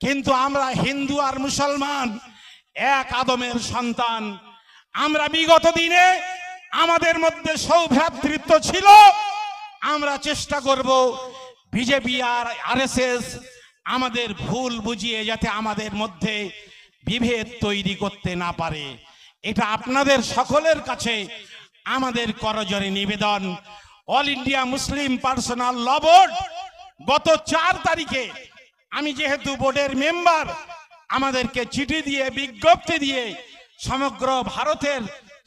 কিন্তু আমরা হিন্দু আর মুসলমান, এক আদমের সন্তান। আমরা বিগত দিনে আমাদের মধ্যে সৌভ্রাতৃত্ব ছিল। আমরা চেষ্টা করব বিজেপি আর আরএসএস আমাদের ভুল বুঝিয়ে যাতে আমাদের মধ্যে বিভেদ তৈরি করতে না পারে। এটা আপনাদের সকলের কাছে আমাদের করজরে নিবেদন। All India Muslim personal law board গত চার তারিখে আমি যেহেতু বোর্ডের মেম্বার, আমাদেরকে চিঠি দিয়ে, বিজ্ঞপ্তি দিয়ে সমগ্র ভারতের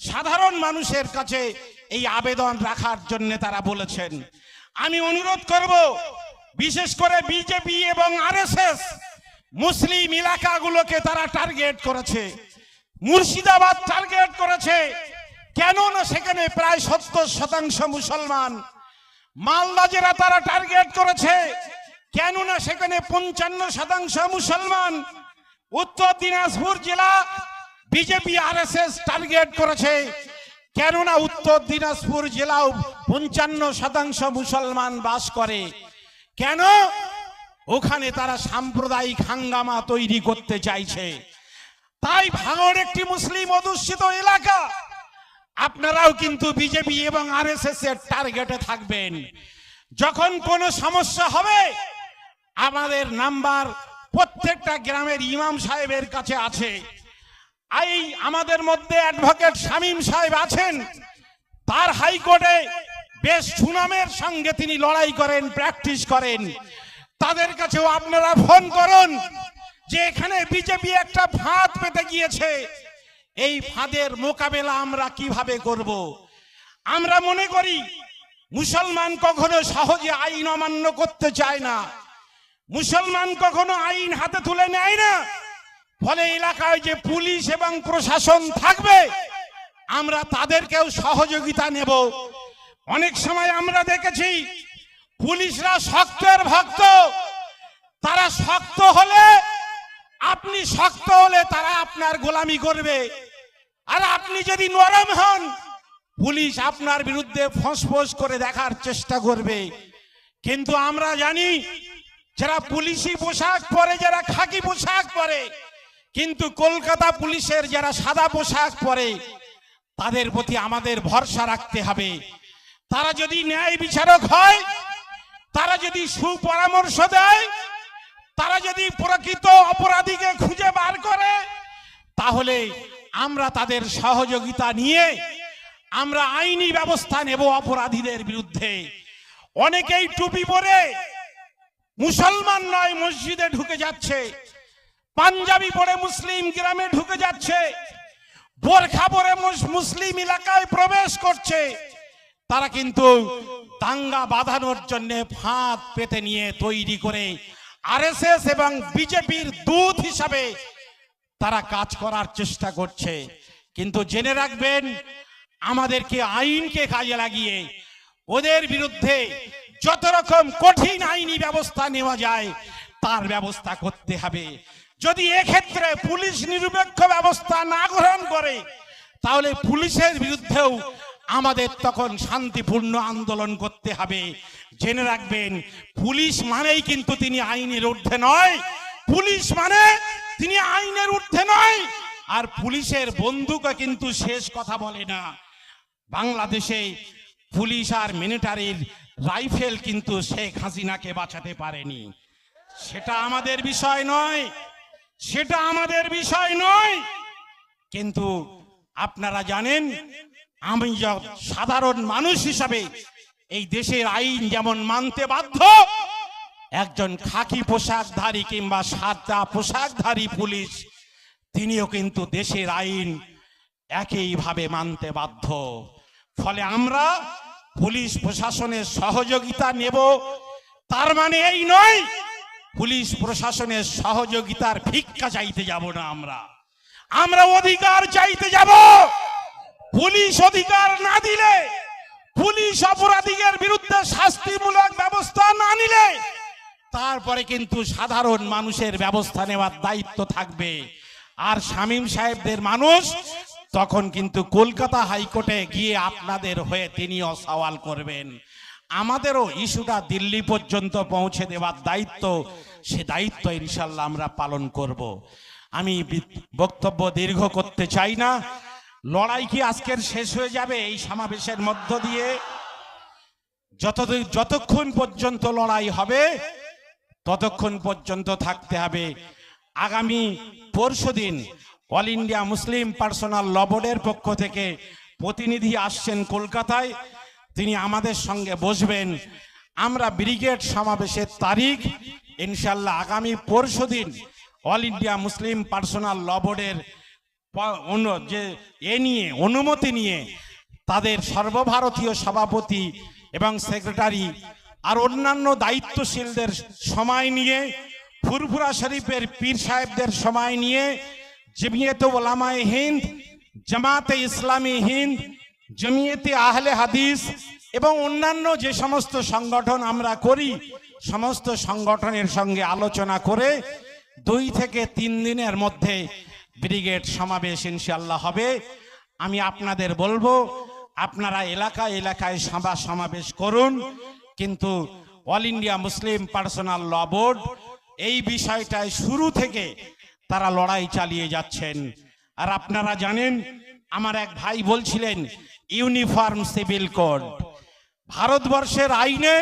সাধারণ মানুষের কাছে এই আবেদন রাখার জন্য তারা বলেছেন। আমি অনুরোধ করব, বিশেষ করে বিজেপি এবং আরএসএস মুসলিম এলাকাগুলোকে তারা টার্গেট করেছে। মুর্শিদাবাদ টার্গেট করেছে। কেন না সেখানে প্রায় সত্তর শতাংশ মুসলমান। মালদা জেলা তারা টার্গেট করেছে। কেননা সেখানে পঞ্চান্ন শতাংশ মুসলমান। উত্তর দিনাজপুর জেলা বিজেপি আরএসএস টার্গেট করেছে। কেননা উত্তর দিনাজপুর জেলাও পঞ্চান্ন শতাংশ মুসলমান বাস করে। কেন? ওখানে তারা সাম্প্রদায়িক হাঙ্গামা তৈরি করতে চাইছে। তাই ভাঙড় একটি মুসলিম অধ্যুষিত এলাকা। আপনারাও কিন্তু বিজেপি এবং আরএসএস এর টার্গেটে থাকবেন। যখন কোনো সমস্যা হবে আমাদের নাম্বার প্রত্যেকটা গ্রামের ইমাম সাহেবের কাছে আছে। এই আমাদের মধ্যে অ্যাডভোকেট শামীম সাহেব আছেন। তার হাইকোর্টে বেশ সুনামের সঙ্গে তিনি লড়াই করেন, প্র্যাকটিস করেন। তাদের কাছেও আপনারা ফোন করুন যে এখানে বিজেপি একটা ফাঁদ পেতে গিয়েছে। এই ফাঁদের মোকাবেলা আমরা কীভাবে করব? আমরা মনে করি, মুসলমান কখনো সহজে আইন অমান্য করতে চায় না। মুসলমান কখনো আইন হাতে তুলে নেয় না। ফলে এলাকায় যে পুলিশ এবং প্রশাসন থাকবে, আমরা তাদেরকেও সহযোগিতা নেব। অনেক সময় আমরা দেখেছি, পুলিশরা শক্তের ভক্ত। তারা শক্ত হলে, আপনি শক্ত হলে তারা আপনার গোলামি করবে। আর আপনি যদি নরম হন, পুলিশ আপনার বিরুদ্ধে ফোঁস করে দেখার চেষ্টা করবে। কিন্তু আমরা জানি যারা পুলিশি পোশাক পরে, যারা খাকি পোশাক পরে, কিন্তু কলকাতা পুলিশের যারা সাদা পোশাক পরে, তাদের প্রতি আমাদের ভরসা রাখতে হবে। তারা যদি ন্যায় বিচারক হয়, তারা যদি সুপরামর্শ দেয়, তারা যদি প্রকৃত অপরাধীকে খুঁজে বার করে, তাহলে আমরা তাদের সহযোগিতা নিয়ে আমরা আইনি ব্যবস্থা নেব অপরাধীদের বিরুদ্ধে। অনেকেই টুপি পরে মুসলমান নয়, মসজিদে ঢুকে যাচ্ছে। পাঞ্জাবি পরে মুসলিম গ্রামে ঢুকে যাচ্ছে। বোরখা পরে মুস- মুসলিম এলাকায় প্রবেশ করছে। তারা কিন্তু দাঙ্গা বাঁধানোর জন্য ফাঁদ পেতে নিয়ে তৈরি করে আরএসএস এবং বিজেপির দূত হিসাবে তারা কাজ করার চেষ্টা করছে। কিন্তু জেনে রাখবেন, আমাদেরকে আইনকে কাজে লাগিয়ে ওদের বিরুদ্ধে যত রকম কঠিন আইনি ব্যবস্থা নেওয়া যায়, তার ব্যবস্থা করতে হবে। যদি এক্ষেত্রে পুলিশ নিরপেক্ষ ব্যবস্থা না গ্রহণ করে, তাহলে পুলিশের বিরুদ্ধেও আমাদের তখন শান্তিপূর্ণ আন্দোলন করতে হবে। জেনে রাখবেন, পুলিশ মানেই কিন্তু তিনি আইনের ঊর্ধ্বে নয়। পুলিশ মানে তিনি আইনের ঊর্ধ্বে নয়। আর পুলিশের বন্দুকও কিন্তু শেষ কথা বলে না। বাংলাদেশে পুলিশ আর মিলিটারির রাইফেল কিন্তু শেখ হাসিনাকে বাঁচাতে পারেনি। সেটা আমাদের বিষয় নয়, সেটা আমাদের বিষয় নয়। কিন্তু আপনারা জানেন, আমি সাধারণ মানুষ হিসাবে এই দেশের আইন যেমন মানতে বাধ্য, একজন খাকি পোশাকধারী কিংবা সাদা পোশাকধারী পুলিশ, তিনিও কিন্তু দেশের আইন একইভাবে মানতে বাধ্য। ফলে আমরা পুলিশ প্রশাসনের সহযোগিতা নেব। তার মানে এই নয়, পুলিশ প্রশাসনের সহযোগিতার ভিক্ষা চাইতে যাব না আমরা। আমরা অধিকার চাইতে যাব। পুলিশ অধিকার না দিলে, পুলিশ অপরাধীদের বিরুদ্ধে শাস্তিমূলক ব্যবস্থা না নিলে, তারপরে কিন্তু সাধারণ মানুষের ব্যবস্থা নেওয়ার দায়িত্ব থাকবে। আর শামীম সাহেবদের মানুষ তখন কিন্তু কলকাতা হাইকোর্টে গিয়ে আপনাদের হয়ে তিনিও সওয়াল করবেন। আমাদেরও ইস্যুটা দিল্লি পর্যন্ত পৌঁছে দেওয়ার দায়িত্ব, সে দায়িত্ব ইনশাল্লাহ আমরা পালন করব। আমি বক্তব্য দীর্ঘ করতে চাই না। লড়াই কি আজকের শেষ হয়ে যাবে এই সমাবেশের মধ্য দিয়ে? যতদিন যতক্ষণ পর্যন্ত লড়াই হবে, ততক্ষণ পর্যন্ত থাকতে হবে। আগামী পরশু দিন all India Muslim personal law বোর্ডের পক্ষ থেকে প্রতিনিধি আসছেন কলকাতায়। তিনি আমাদের সঙ্গে বসবেন। আমরা ব্রিগেড সমাবেশের তারিখ ইনশাল্লাহ আগামী পরশু দিন all India Muslim personal law বোর্ডের যে এ নিয়ে, অনুমতি নিয়ে তাদের সর্বভারতীয় সভাপতি এবং সেক্রেটারি আর অন্যান্য দায়িত্বশীলদের সময় নিয়ে, ফুরফুরা শরীফের পীর সাহেবদের সময় নিয়ে জমিয়ত ওলামায়ে হিন্দ জামাতে ইসলামী হিন্দ জমিয়তে আহলে হাদিস এবং অন্যান্য যে সমস্ত সংগঠন আমরা করি সমস্ত সংগঠনের সঙ্গে আলোচনা করে দুই থেকে তিন দিনের মধ্যে ব্রিগেড সমাবেশ ইনশাল্লাহ হবে আমি আপনাদের বলব, আপনারা এলাকা এলাকায় সভা সমাবেশ করুন, কিন্তু all India Muslim personal law board এই বিষয়টায় শুরু থেকে তারা লড়াই চালিয়ে যাচ্ছেন। আর আপনারা জানেন, আমার এক ভাই বলছিলেন, ইউনিফর্ম সিভিল কোড। ভারতবর্ষের আইনে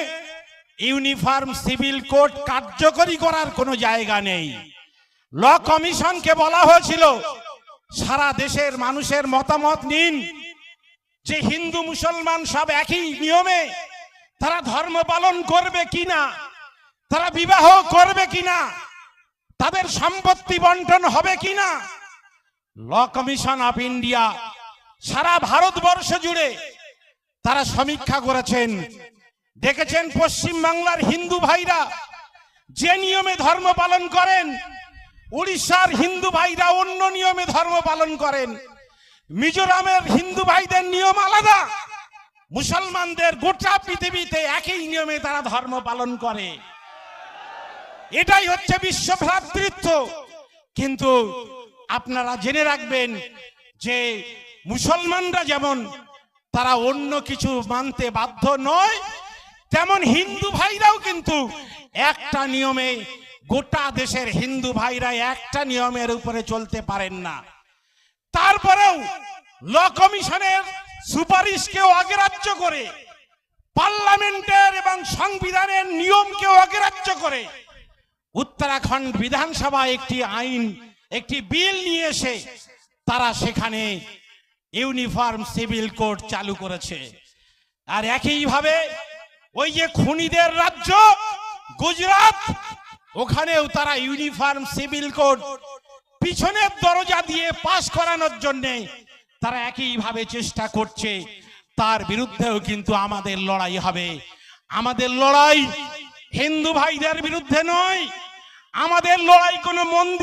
ইউনিফর্ম সিভিল কোড কার্যকরী করার কোনো জায়গা নেই। ল কমিশনকে বলা হয়েছিল, সারা দেশের মানুষের মতামত নিন যে হিন্দু, মুসলমান সব একই নিয়মে তারা ধর্ম পালন করবে কিনা, তারা বিবাহ করবে কিনা তাদের সম্পত্তি বন্টন হবে কিনা? ল কমিশন অফ ইন্ডিয়া সারা ভারতবর্ষ জুড়ে তারা সমীক্ষা করেছেন। দেখেছেন পশ্চিম বাংলার হিন্দু ভাইরা যে নিয়মে ধর্ম পালন করেন, উড়িষ্যার হিন্দু ভাইরা অন্য নিয়মে ধর্ম পালন করেন। মিজোরামের হিন্দু ভাইদের নিয়ম আলাদা। মুসলমানদের গোটা পৃথিবীতে একই নিয়মে তারা ধর্ম পালন করে। এটাই হচ্ছে বিশ্ব ভ্রাতৃত্ব। কিন্তু আপনারা জেনে রাখবেন যে মুসলমানরা যেমন, তারা অন্য কিছু মানতে বাধ্য নয়, তেমন হিন্দু ভাইরাও কিন্তু একটা নিয়মে গোটা দেশের হিন্দু ভাইরা একটা নিয়মের উপরে চলতে পারেন না। তারপরেও ল কমিশনের সুপারিশকে অগ্রাহ্য করে, পার্লামেন্টের এবং সংবিধানের নিয়মকে অগ্রাহ্য করে উত্তরাখণ্ড বিধানসভা একটি আইন, একটি বিল নিয়ে এসে তারা সেখানে ইউনিফর্ম সিভিল কোড চালু করেছে। আর একইভাবে ওই যে খুনিদের রাজ্য, গুজরাট, ওখানেও তারা ইউনিফর্ম সিভিল কোড পিছনের দরজা দিয়ে পাশ করানোর জন্যে তারা একইভাবে চেষ্টা করছে। তার বিরুদ্ধেও কিন্তু আমাদের লড়াই হবে। আমাদের লড়াই হিন্দু ভাইদের বিরুদ্ধে নয় আমাদের লড়াই কোনো মন্দিরে